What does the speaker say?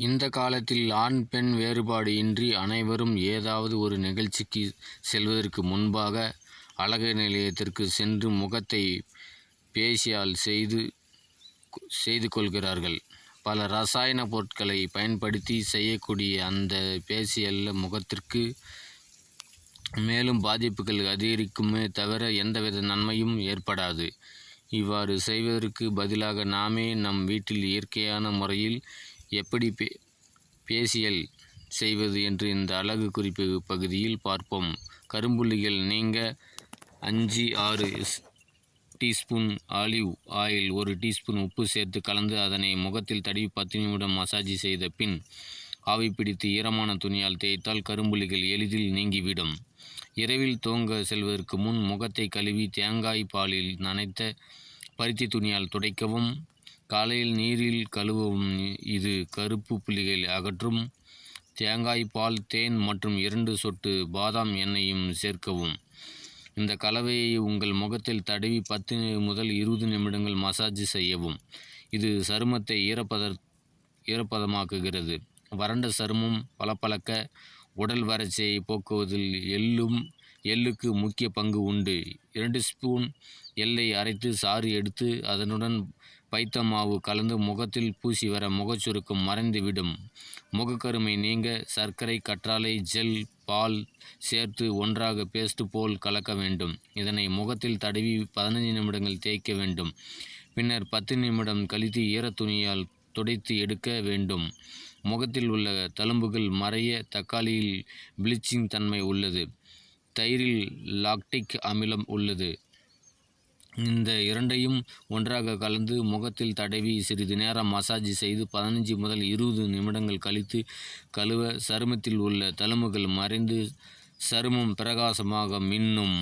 இந்த காலத்தில் ஆண் பெண் வேறுபாடு இன்றி அனைவரும் ஏதாவது ஒரு நிகழ்ச்சிக்கு செல்வதற்கு முன்பாக அழகு நிலையத்திற்கு சென்று முகத்தை பேசியால் செய்து செய்து கொள்கிறார்கள். பல ரசாயன பொருட்களை பயன்படுத்தி செய்யக்கூடிய அந்த பேசியல்ல முகத்திற்கு மேலும் பாதிப்புகள் அதிகரிக்குமே தவிர எந்தவித நன்மையும் ஏற்படாது. இவ்வாறு செய்வதற்கு பதிலாக நாமே நம் வீட்டில் இயற்கையான முறையில் எப்படி பே பேசியல் செய்வது என்று இந்த அழகு குறிப்பு பகுதியில் பார்ப்போம். கரும்புள்ளிகள் நீங்க அஞ்சு ஆறு டீஸ்பூன் ஆலிவ் ஆயில் ஒரு டீஸ்பூன் உப்பு சேர்த்து கலந்து அதனை முகத்தில் தடவி பத்து நிமிடம் மசாஜ் செய்த பின் ஆவி பிடித்து ஈரமான துணியால் தேய்த்தால் கரும்புள்ளிகள் எளிதில் நீங்கிவிடும். இரவில் தூங்க செல்வதற்கு முன் முகத்தை கழுவி தேங்காய் பாலில் நனைத்த பருத்தி துணியால் துடைக்கவும். காலையில் நீரில் கழுவவும் இது கருப்பு புள்ளிகளை அகற்றும் தேங்காய் பால் தேன் மற்றும் இரண்டு சொட்டு பாதாம் எண்ணெயும் சேர்க்கவும். இந்த கலவையை உங்கள் முகத்தில் தடவி பத்து முதல் இருபது நிமிடங்கள் மசாஜ் செய்யவும். இது சருமத்தை ஈரப்பத ஈரப்பதமாக்குகிறது. வறண்ட சருமம் பளபளக்க உடல் வறட்சியை போக்குவதில் எள்ளும் எள்ளுக்கு முக்கிய பங்கு உண்டு. இரண்டு ஸ்பூன் எள்ளை அரைத்து சாறு எடுத்து அதனுடன் பைத்த மாவு கலந்து முகத்தில் பூசி வர முகச்சுருக்கம் மறைந்துவிடும் முகக்கருமை நீங்க சர்க்கரை கற்றாழை ஜெல் பால் சேர்த்து ஒன்றாக பேஸ்ட் போல் கலக்க வேண்டும். இதனை முகத்தில் தடவி பதினைஞ்சு நிமிடங்கள் தேய்க்க வேண்டும். பின்னர் பத்து நிமிடம் கழித்து ஈரத்துணியால் துடைத்து எடுக்க வேண்டும். முகத்தில் உள்ள தழும்புகள் மறைய தக்காளியில் ப்ளீச்சிங் தன்மை உள்ளது. தயிரில் லாக்டிக் அமிலம் உள்ளது. இந்த இரண்டையும் ஒன்றாக கலந்து முகத்தில் தடவி சிறிது நேரம் மசாஜ் செய்து பதினஞ்சு முதல் இருபது நிமிடங்கள் கழித்து கழுவ சருமத்தில் உள்ள தழும்புகள் மறைந்து சருமம் பிரகாசமாக மின்னும்.